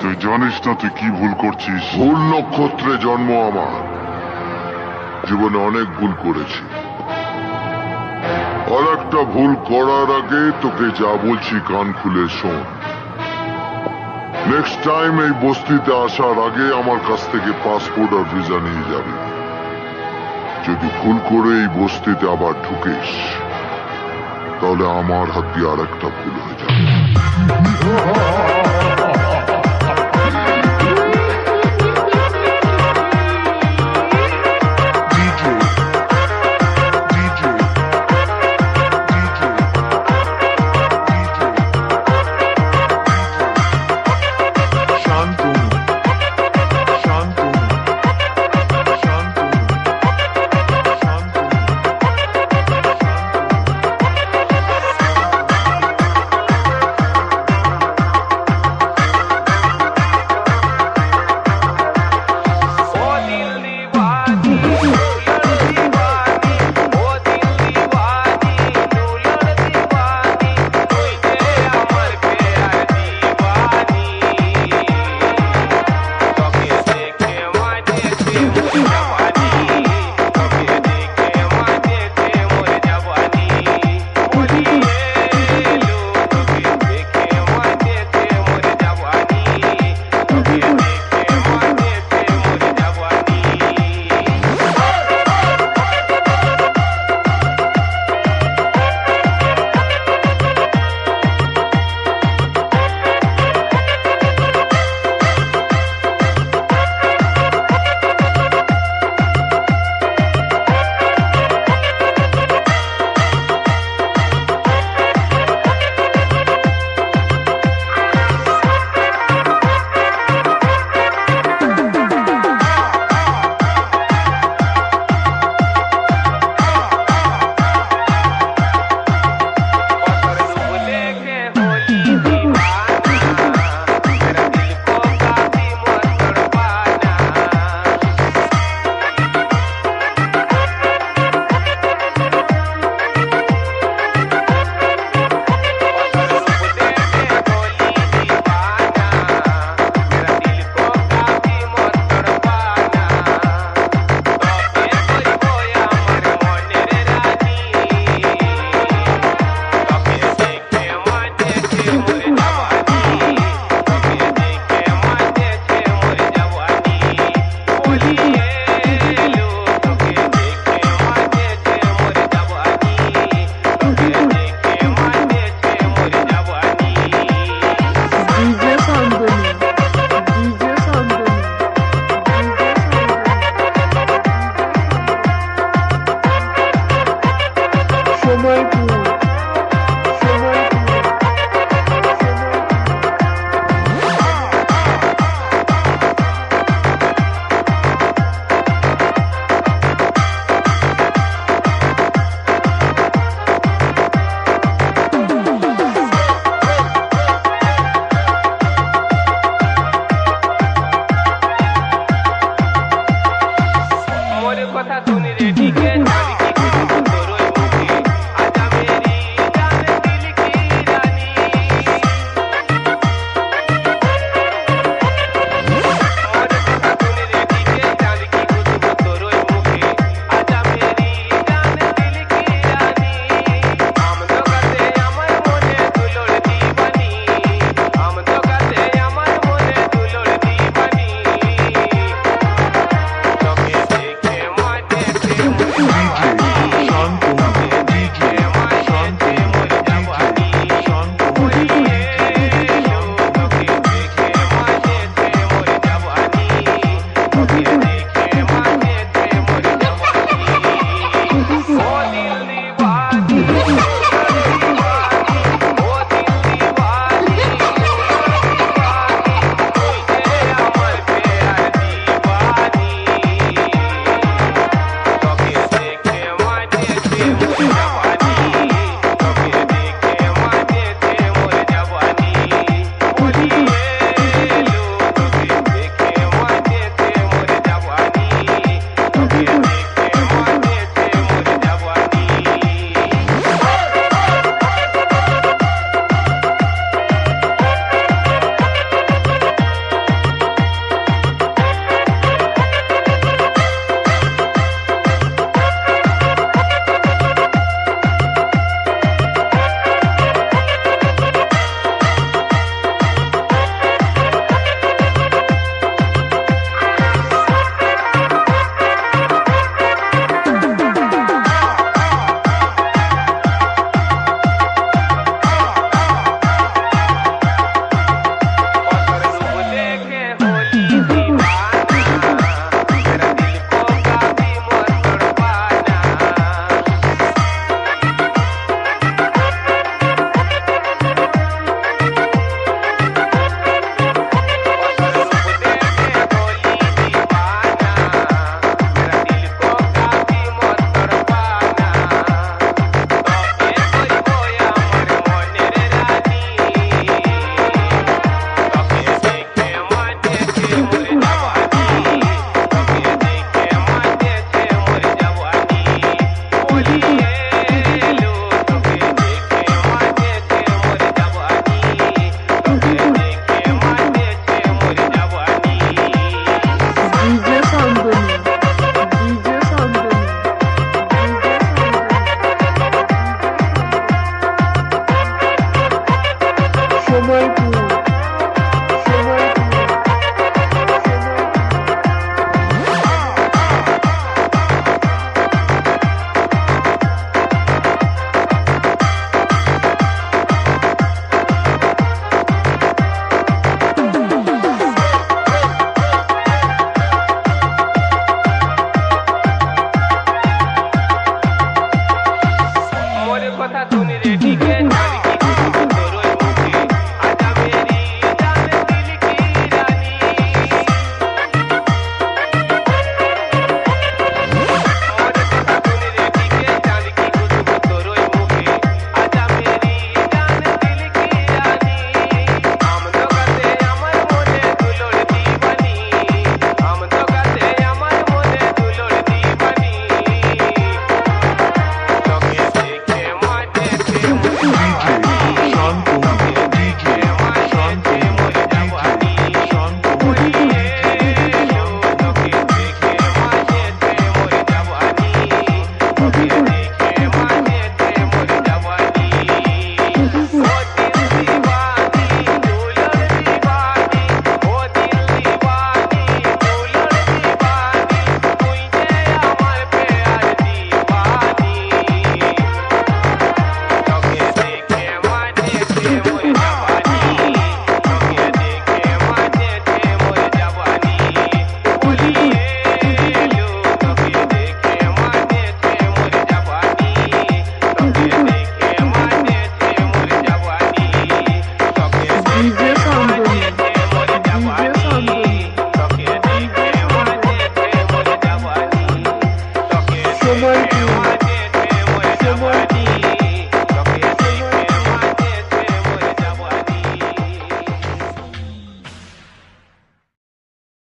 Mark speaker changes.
Speaker 1: তুই জানিস না তুই কি ভুল করছিস?
Speaker 2: ভুল নক্ষত্রে জন্ম আমার। জীবনে অনেক ভুল করেছি। আর একটা ভুল করার আগে তোকে যা বলছি কান খুলে শোন। নেক্সট টাইম এই বস্তিতে আসার আগে আমার কাছ থেকে পাসপোর্ট আর ভিসা নিয়ে যাবি। যদি ভুল করে এই বস্তিতে আবার ঢুকিস, তাহলে আমার হাত দিয়ে আর একটা ভুল হয়ে যাবে।
Speaker 3: Oh,